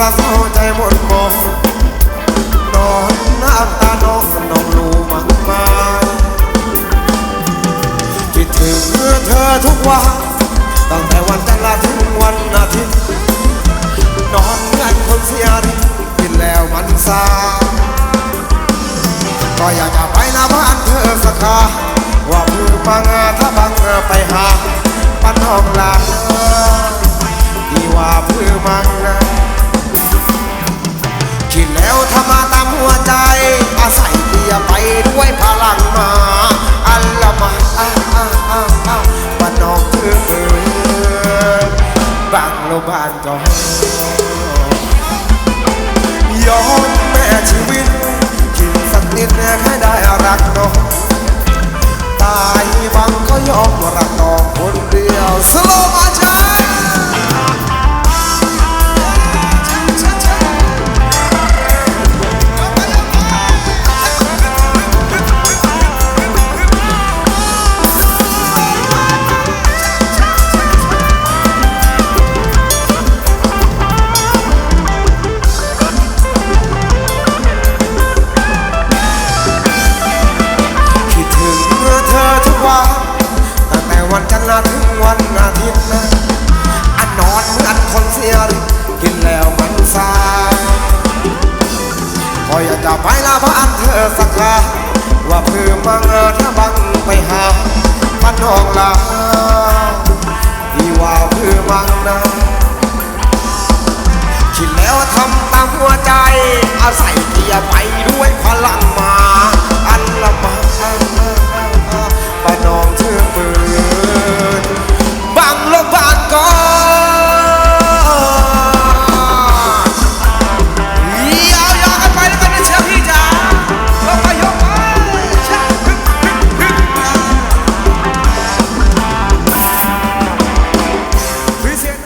รักหัวใจหมดมองนอนหน้าตาน้องสนองลูมากมายคิดถึงเธอทุกวันตั้งแต่วันจันทร์ถึงวันอาทิตย์นอนกันคนเสียดีกินแล้วมันซาก็อยากจะไปหน้าบ้านเธอสักคาว่าผู้บังถ้าบังไปหาปันห้องลาที่ว่าผู้มังนา บางโลบานก็ยอม นจันทร์ถึงวันอาทิตย์นะอันนอนเหมือนคนเสียดิกินแล้วมันซาก็อยากจะไปลาบ้านเธอสักคราว่าเพื่อมังเออถ้าบังไปหาพันนองลาที่ว่าเพื่อมังนะคิดแล้วทำตามหัวใจ อาศัยเกียร์ไปด้วยพลังมา